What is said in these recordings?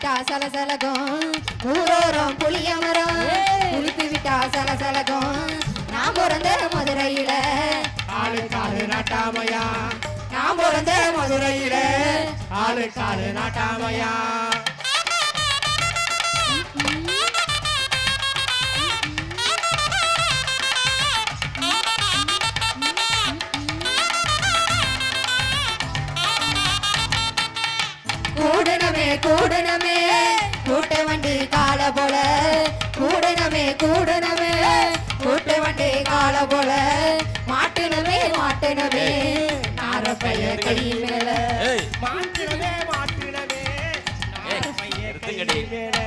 விட்டா சலசலகும். ஊரோரம் புளியமரம். குளித்து விட்டா சலசலகும். நான் பிறந்த மதுரையில. ஆளு காலு நாட்டாமையா. நான் பிறந்த மதுரையில. ஆளு காலு நாட்டாமையா. கூடனமே கூட்ட வண்டி கால போல மாட்டுனமே மாட்டுனமே நாரப்பைய கை மேல. ஏய். மாட்டினமே மாட்டினமே ஏய், நாரப்பைய நிறுத்துங்கடி. கை மேல.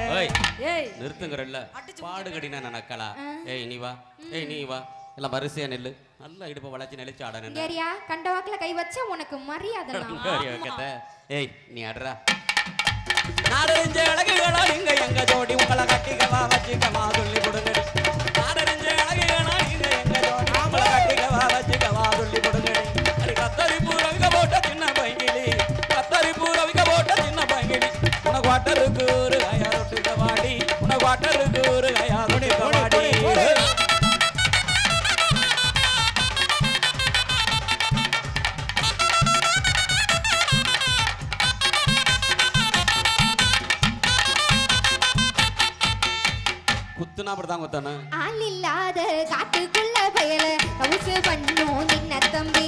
நான் நக்கலா? ஏய் நீ வா. ஏய் நீ வா. எல்லாம் வரிசையா நெல்லு. நல்லா இடுப்ப வளைச்சு நெளிச்சு ஆட ஏரியா கண்ட வாக்குல கை வச்சா உனக்கு மரியாதை. ஏய் நீ ஆடுறா நாடறிஞ்ச அழகுகளா இங்க எங்க ஜோடி உங்களை கட்டிக்கவா வச்சுக்கவா சொல்லி கொடுங்க. நாடறி குத்துனா அப்படி தான் குத்தானு? ஆள் இல்லாத காட்டுக்குள்ள பயல கவுசு பண்ணும் நின்ன தம்பி.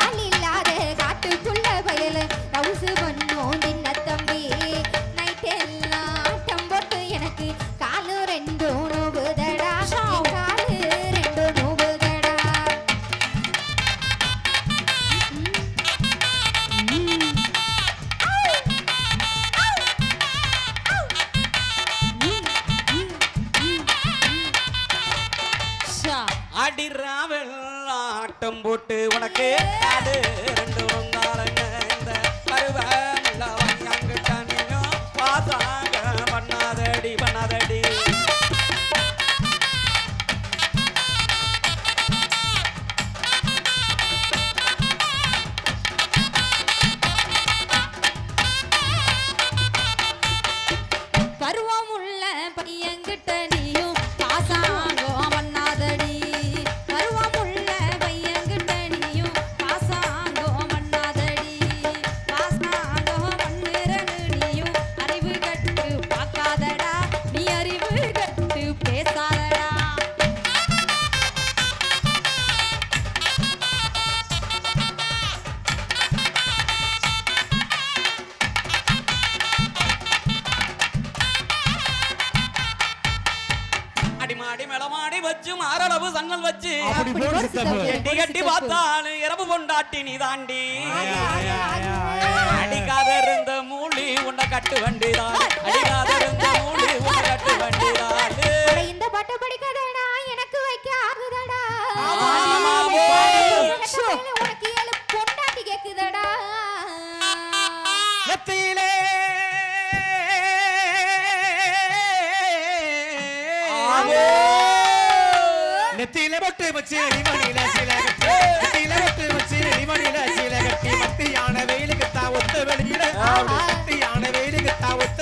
ஆள் இல்லாத காட்டுக்குள்ள பயல கவுசு பண்ணும் நின்ன தம்பி. ஆட்டம் போட்டு உனக்கு ஆடு ரெண்டு வந்தாளுங்க இந்த பருவம் அங்கிட்ட நீயும் பாசாங்க பண்ணாதடி பண்ணாதடி. பருவம் உள்ள பையன்கிட்ட மாரளவு சன்னல் வச்சு. எட்டி கட்டி பார்த்தாலும் இரவு கொண்டாட்டி நீ தாண்டி அடிக்காத இருந்த மூலி உன்னை கட்டு வண்டிதான் அடிக்காத இருந்த மூலி உன்னை கட்டு வண்டிதான் அட, இந்த பாட்டை படிக்காதடா எனக்கு வைக்க ஆகுதடா. உனக்கு ஏழு பொண்டாட்டி கேக்குதடா. நெத்தியிலே. ஆமோ. நெத்தியில பொட்டு வச்சு அடிமணியில சில கட்டி. நெத்தியில பொட்டு வச்சு அடிமணியில சில கட்டி. மத்தியான வெயிலுக்கு தான் ஒத்த வெளியில மத்தியான வெயிலுக்கு தான் ஒத்த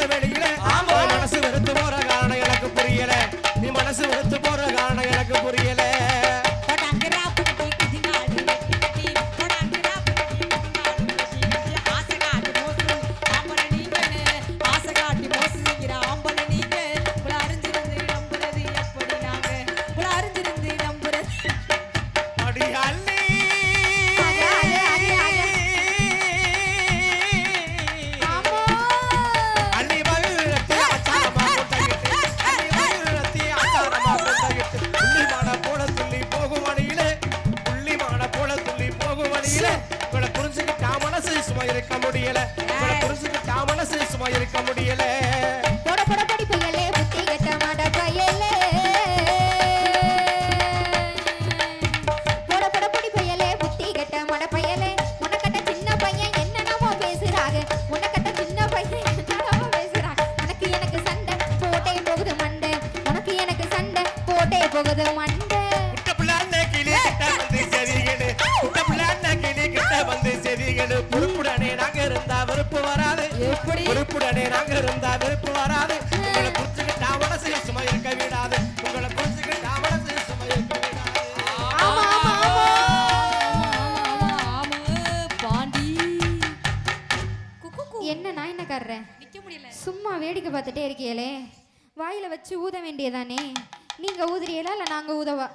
பொறுப்புடனே நாங்க இருந்தா வெறுப்பு வராது. உங்களை புரிஞ்சுக்கிட்டா மனசில் சுமை இருக்க விடாது. உங்களை புரிஞ்சுக்கிட்டா மனசில் சுமை இருக்க என்ன நான் என்ன கர்றேன்? நிக்க முடியல. சும்மா வேடிக்கை பார்த்துட்டே இருக்கியலே. வாயில வச்சு ஊத வேண்டியதானே? நீங்க ஊதுறீங்களா இல்லை நாங்க ஊதவா?